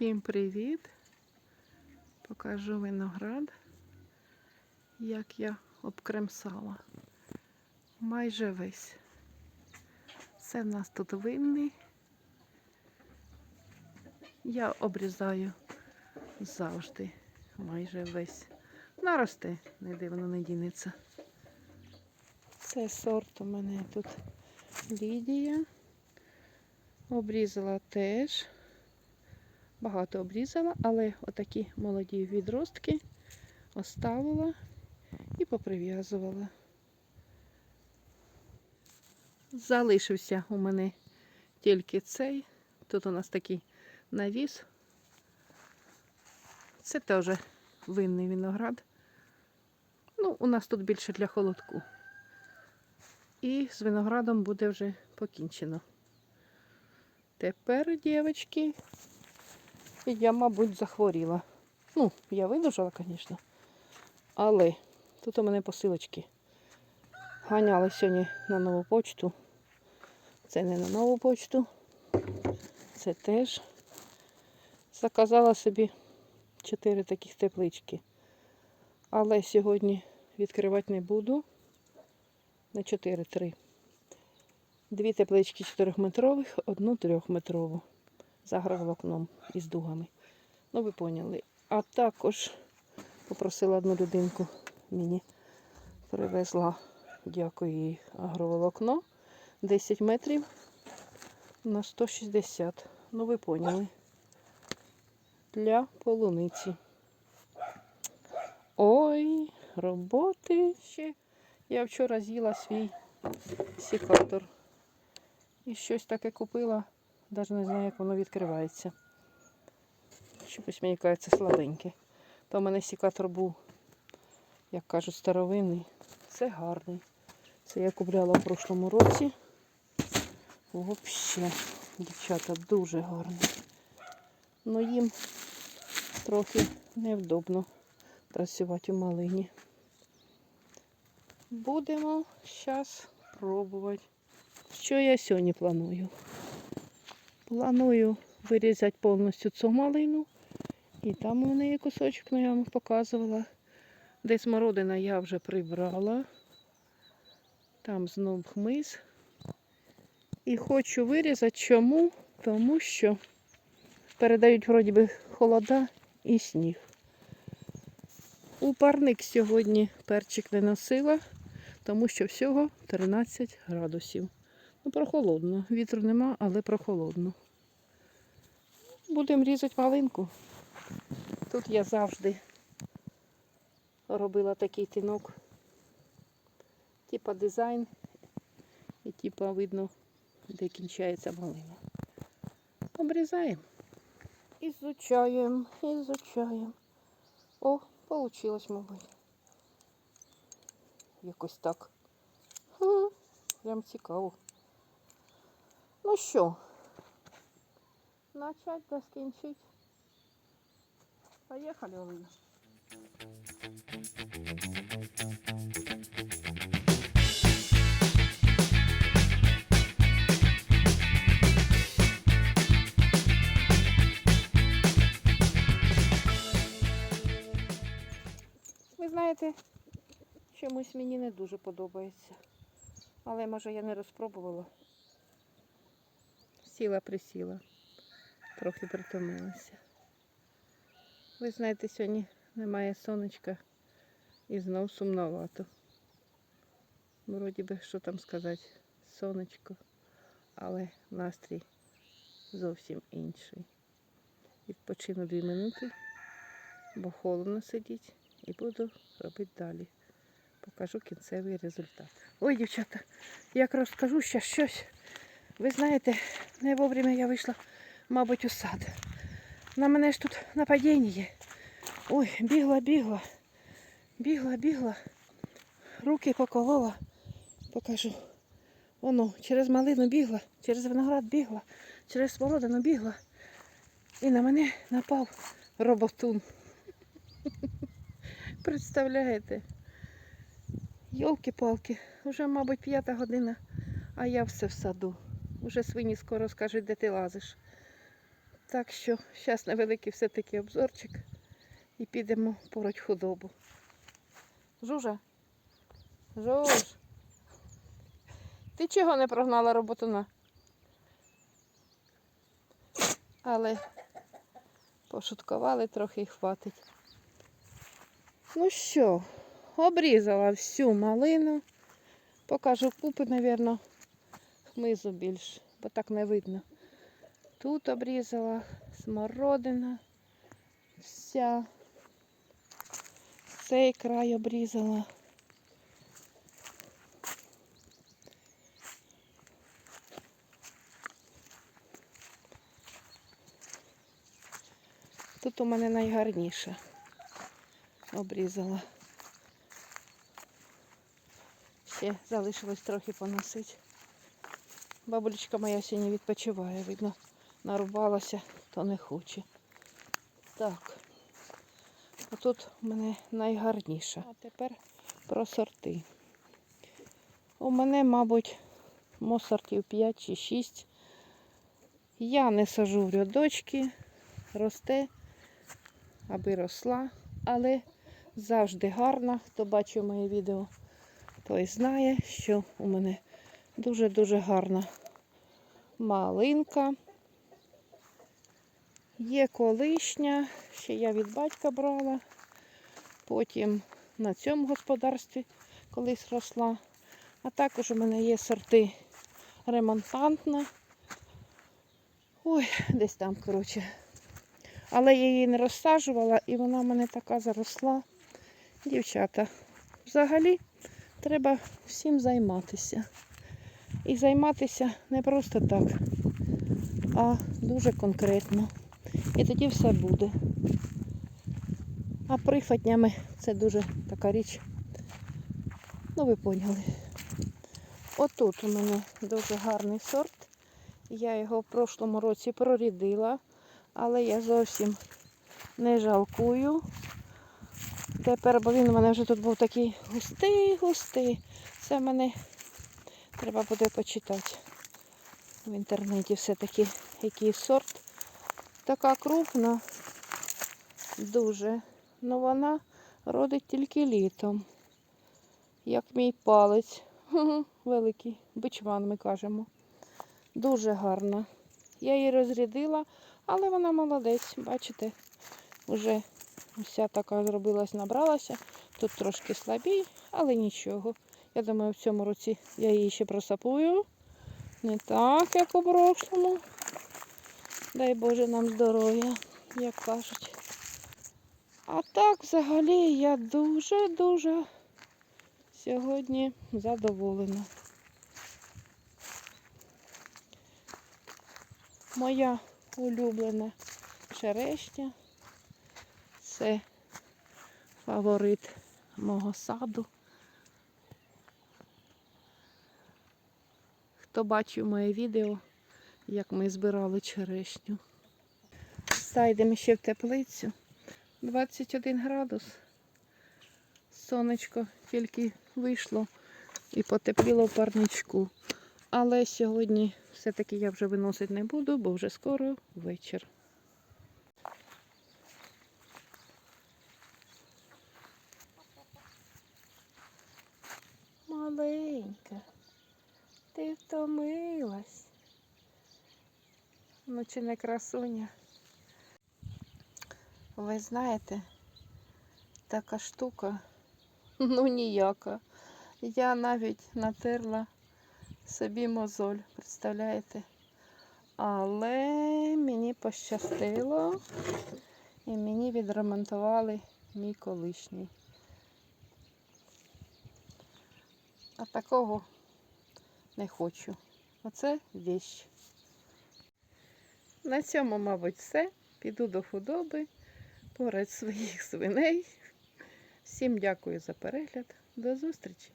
Всім привіт! Покажу виноград, як я обкремсала. Майже весь. Це в нас тут винний. Я обрізаю завжди, майже весь. Наросте, не дивно не дінеться. Це сорт у мене тут Лідія. Обрізала теж. Багато обрізала, але отакі молоді відростки оставила і поприв'язувала. Залишився у мене тільки цей. Тут у нас такий навіс. Це теж винний виноград. Ну, у нас тут більше для холодку. І з виноградом буде вже покінчено. Тепер, дівчатки, я, мабуть, захворіла. Ну, я видужала, звісно. Але тут у мене посилочки. Ганяли сьогодні на нову почту. Це не на нову почту. Це теж. Заказала собі 4 таких теплички. Але сьогодні відкривати не буду. На 4-3. Дві теплички 4-метрових, одну 3-метрову. За агроволокном із дугами. Ну, ви поняли. А також попросила одну людинку мені привезла, дякую їй, агроволокно. 10 метрів на 160. Ну, ви поняли. Для полуниці. Ой, роботи ще. Я вчора з'їла свій сікатор. І щось таке купила. Навіть не знаю, як воно відкривається. Щось мені кажеться слабеньке. То в мене сікатор був, як кажуть, старовинний. Це гарний. Це я купляла в прошлому році. Взагалі, дівчата, дуже гарний. Ну їм трохи невдобно працювати у малині. Будемо зараз пробувати. Що я сьогодні планую? Планую вирізати повністю цю малину. І там у є кусочок, ну я вам показувала. Десь смородина я вже прибрала. Там знов хмиз. І хочу вирізати чому? Тому що передають вроді би холода і сніг. У парник сьогодні перчик не носила, тому що всього 13 градусів. Ну, прохолодно. Вітру нема, але прохолодно. Будемо різати малинку. Тут я завжди робила такий тинок. Типа дизайн. І типа видно, де кінчається малина. Обрізаємо. Ізучаємо, ізучаємо. О, получилось, мабуть. Якось так. Прям цікаво. Ну що, начать да скінчить. Поїхали, Олена. Ви знаєте, чомусь мені не дуже подобається. Але може я не розпробувала. Сіла присіла, трохи притомилася. Ви знаєте, сьогодні немає сонечка і знов сумновато. Вроді би, що там сказати, сонечко, але настрій зовсім інший. Відпочину дві минути, бо холодно сидіть і буду робити далі. Покажу кінцевий результат. Ой, дівчата, як розкажу ще щось. Ви знаєте, не вовремя я вийшла, мабуть, у сад. На мене ж тут нападіння. Ой, бігла, бігла, бігла, бігла. Руки поколола. Покажу. Воно, через малину бігла, через виноград бігла, через смородину бігла. І на мене напав роботун. Представляєте? Йолки-палки, вже, мабуть, п'ята година, а я все в саду. Уже свині скоро скажуть, де ти лазиш. Так що зараз невеликий все-таки обзорчик і підемо пороть худобу. Жужа. Жуж. Ти чого не прогнала роботуна? Але пошуткували трохи і хватить. Ну що, обрізала всю малину. Покажу купи, мабуть, хмизу більше, бо так не видно. Тут обрізала смородина, вся. Цей край обрізала. Тут у мене найгарніше обрізала. Ще залишилось трохи поносити. Бабулечка моя сьогодні відпочиває, видно, нарубалася, то не хоче. Так. Отут у мене найгарніша. А тепер про сорти. У мене, мабуть, мосортів 5 чи 6. Я не сажу в рядочки, росте, аби росла, але завжди гарна. Хто бачив моє відео, той знає, що у мене дуже-дуже гарна малинка. Є колишня, ще я від батька брала. Потім на цьому господарстві колись росла. А також у мене є сорти ремонтантна. Ой, десь там, коротше. Але я її не розсаджувала і вона в мене така заросла. Дівчата, взагалі треба всім займатися. І займатися не просто так, а дуже конкретно. І тоді все буде. А прихватнями це дуже така річ. Ну, ви поняли. Отут у мене дуже гарний сорт. Я його в прошлому році прорідила, але я зовсім не жалкую. Тепер, бо він у мене вже тут був такий густий-густий. Це мене треба буде почитати в інтернеті все-таки, який сорт. Така крупна, дуже. Ну вона родить тільки літом. Як мій палець. Великий, бичман ми кажемо. Дуже гарна. Я її розрядила, але вона молодець, бачите, вже вся така зробилась, набралася. Тут трошки слабій, але нічого. Я думаю, в цьому році я її ще просапую. Не так, як у прошлому. Дай Боже нам здоров'я, як кажуть. А так, взагалі, я дуже-дуже сьогодні задоволена. Моя улюблена черешня. Це фаворит мого саду. Хто бачив моє відео, як ми збирали черешню. Зайдемо ще в теплицю. 21 градус. Сонечко тільки вийшло і потепліло в парничку. Але сьогодні все-таки я вже виносити не буду, бо вже скоро вечір. Маленька, ти втомилась. Ну чи не красуня? Ви знаєте, така штука, ну ніяка. Я навіть натерла собі мозоль, представляєте? Але мені пощастило і мені відремонтували мій колишній. А такого не хочу. Оце віщ. На цьому, мабуть, все. Піду до худоби, поряд своїх свиней. Всім дякую за перегляд. До зустрічі!